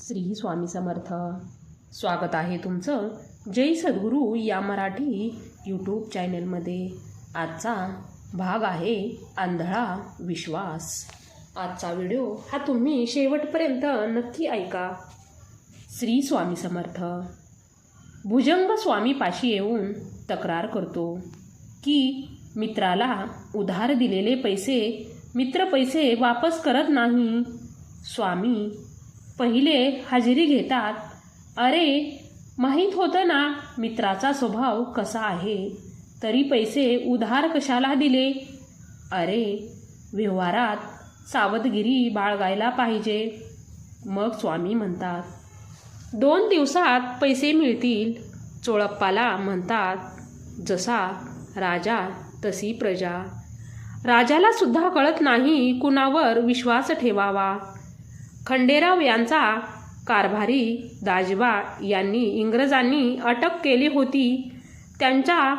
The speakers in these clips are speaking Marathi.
श्री स्वामी समर्थ. स्वागत आहे तुमचं जय सद्गुरू या मराठी यूट्यूब चॅनलमध्ये आजचा भाग आहे आंधळा विश्वास. आजचा व्हिडिओ हा तुम्ही शेवटपर्यंत नक्की ऐका. श्री स्वामी समर्थ. भुजंग स्वामीपाशी येऊन तक्रार करतो की मित्राला उधार दिलेले पैसे मित्र पैसे वापस करत नाही. स्वामी पहिले हजेरी घेतात. अरे माहीत होतं ना मित्राचा स्वभाव कसा आहे? तरी पैसे उधार कशाला दिले? अरे व्यवहारात सावधगिरी बाळगायला पाहिजे. मग स्वामी म्हणतात दोन दिवसात पैसे मिळतील. चोळप्पाला म्हणतात जसा राजा तशी प्रजा. राजाला सुद्धा कळत नाही कुणावर विश्वास ठेवावा. खंडेराव यांचा कारभारी दाजबा यांनी इंग्रजांनी अटक केली होती. त्यांचा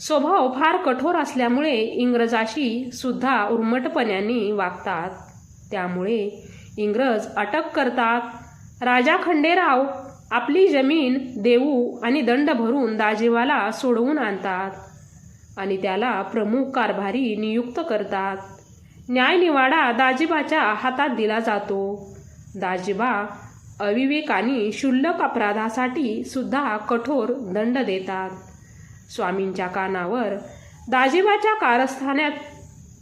स्वभाव फार कठोर असल्यामुळे इंग्रजाशी सुद्धा उर्मटपणाने वागतात. त्यामुळे इंग्रज अटक करतात. राजा खंडेराव आपली जमीन देऊ आणि दंड भरून दाजेवाला सोडवून आणतात आणि त्याला प्रमुख कारभारी नियुक्त करतात. न्यायनिवाडा दाजिबाच्या हातात दिला जातो. दाजिबा अविवेकाने क्षुल्लक अपराधासाठी सुद्धा कठोर दंड देतात. स्वामींच्या कानावर दाजिबाच्या कारस्थानात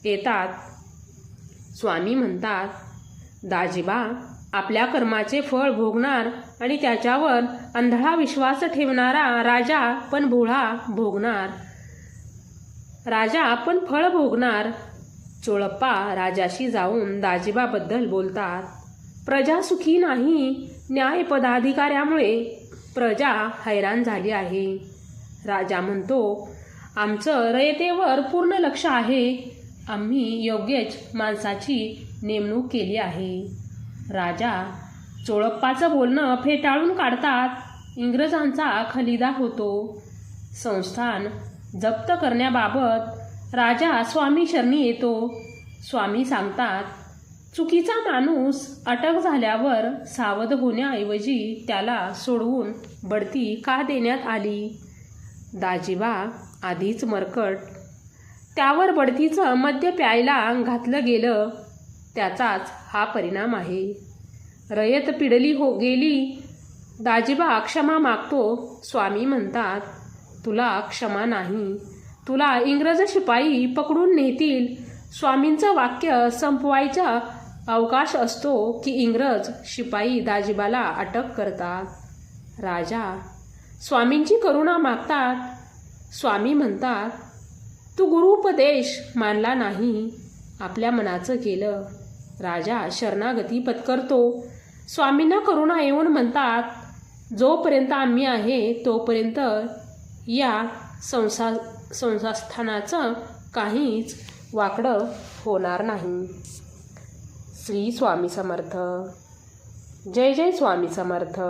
येतात. स्वामी म्हणतात दाजिबा आपल्या कर्माचे फळ भोगणार आणि त्याच्यावर अंधळा विश्वास ठेवणारा राजा पण भोळा भोगणार. राजा पण फळ भोगणार चोळप्पा राजाशी जाऊन दाजिबाबद्दल बोलतात. प्रजा सुखी नाही न्याय पदाधिकाऱ्यामुळे प्रजा हैराण झाली आहे. राजा म्हणतो आमचं रयतेवर पूर्ण लक्ष आहे. आम्ही योग्यच माणसाची नेमणूक केली आहे. राजा चोळप्पाचं बोलणं फेटाळून काढतात. इंग्रजांचा खलिदा होतो. संस्थान जप्त करण्याबाबत राजा स्वामी शरणी येतो. स्वामी सांगतात चुकीचा माणूस अटक झाल्यावर सावध होण्याऐवजी त्याला सोडवून बढती का देण्यात आली? दाजिबा आधीच मरकट. त्यावर बढतीचं मद्य प्यायला घातलं गेलं. त्याचाच हा परिणाम आहे. रयत पिडली हो गेली. दाजिबा क्षमा मागतो. स्वामी म्हणतात तुला क्षमा नाही. तुला इंग्रज शिपाई पकडून नेतील. स्वामींचं वाक्य संपवायचा अवकाश असतो की इंग्रज शिपाई दाजिबाला अटक करतात. राजा स्वामींची करुणा मागतात. स्वामी म्हणतात तू गुरुपदेश मानला नाही. आपल्या मनाचं केलं राजा शरणागती पत्करतो. स्वामींना करुणा येऊन म्हणतात जोपर्यंत आम्ही आहे तोपर्यंत या संसा संस्थानाचं काहीच वाकडं होणार नाही. श्री स्वामी समर्थ. जय जय स्वामी समर्थ.